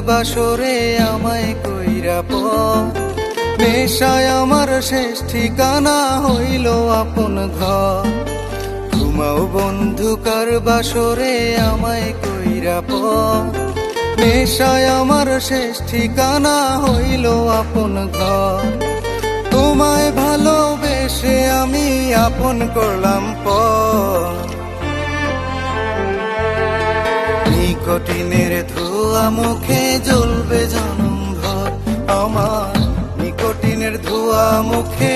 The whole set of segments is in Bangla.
বাসরে আমায় কইরা প। আমার শেষ ঠিকানা হইল আপন ঘর। ঘুমাও বন্ধু, কার বাসরে আমায় কইরা প। আমার শেষ ঠিকানা হইল আপন ঘর। তোমায় ভালোবেসে আমি আপন করলাম প। নিকটিনের ধোয়া মুখে জ্বলবে জনম ভর। আমার নিকটিনের ধোয়া মুখে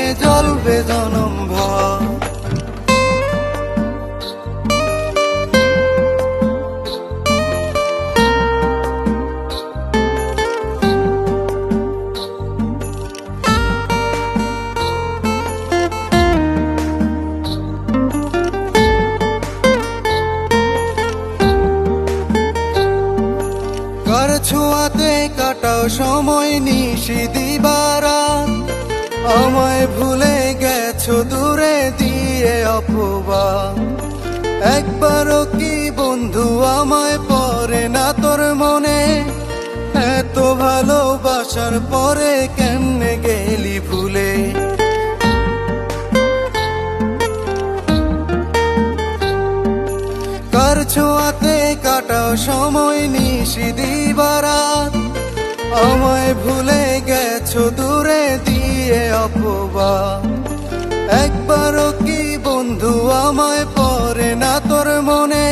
কার ছোঁয়াতে কাটাও সময় নিশি দিবারা। আমায় ভুলে গেছো দূরে, দিয়ে অপবা। একবারও কি বন্ধু আমায় পরে না তোর মনে? এত ভালোবাসার পরে কেমনে গেলি ভুলে? কার ছোঁয়াতে কাটাও সময় নিশি দিবারাত। আমায় ভুলে গেছো দূরে দিয়ে অপবা একবারও কি বন্ধু আমায় পরে না তোর মনে?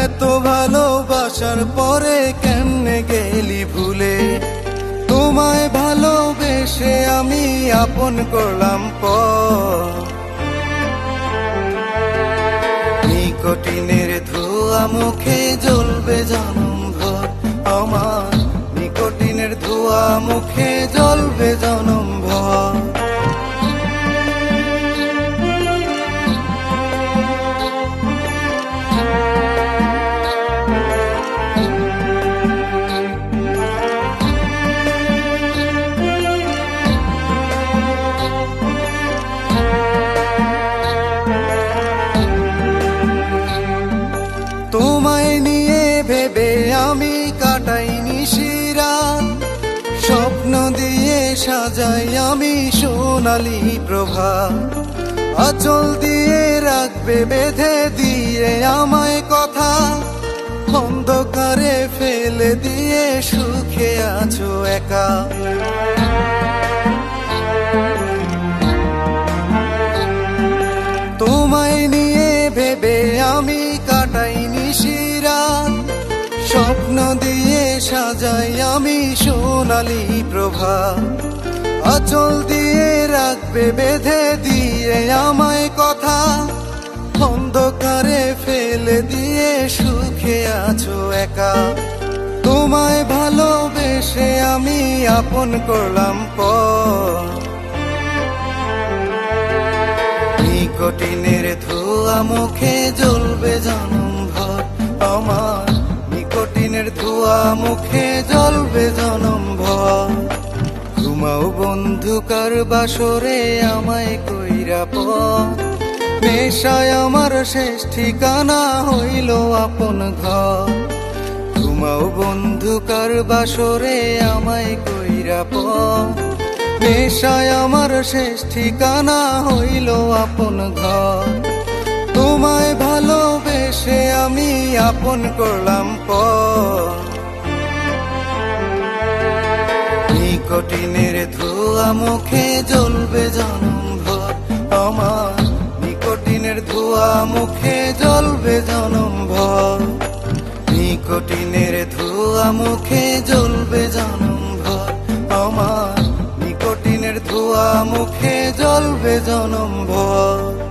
এত ভালোবাসার পরে কেমনে গেলি ভুলে? তোমায় ভালোবেসে আমি আপন করলাম পর নিকটিনের ধোয়া মুখে জ্বলবে জনম ভর। আমার নিকটিনের ধোয়া মুখে জ্বলবে জনম আমি কাটাই নিশিরাত স্বপ্ন দিয়ে সাজাই আমি সোনালি প্রভা। আচল দিয়ে রাখবে, বেঁধে দিয়ে আমায় কথা, অন্ধকারে ফেলে দিয়ে সুখে আছো একা। সাজাই আমি সোনালি প্রভা। আচল দিয়ে রাখবে, বেঁধে দিয়ে আমায় কথা। অন্ধকারে ফেলে দিয়ে সুখে আছো একা। তোমায় ভালোবেসে আমি আপন করলাম পর নিকটিনের ধোয়া মুখে জ্বলবে জনম ভর। আমার নিকটিনের ধোয়া মুখে জ্বলবে জনম ভর। ঘুমাও বন্ধু, কার বাসরে আমায় কইরা প নেশায় আমার শেষ ঠিকানা হইল আপন ঘর। ঘুমাও বন্ধু, কার বাসরে আমায় কইরা প নেশায় আমার শেষ ঠিকানা হইল আপন ঘর। তোমায় ভালোবেসে আমি আপন করলাম নিকটিনের ধোয়া মুখে জ্বলবে জনম ভর। আমার নিকটিনের ধোয়া মুখে জ্বলবে জনম ভর। নিকটিনের ধোয়া মুখে জ্বলবে জনম ভর। আমার নিকটিনের ধোয়া মুখে জ্বলবে জনম ভর।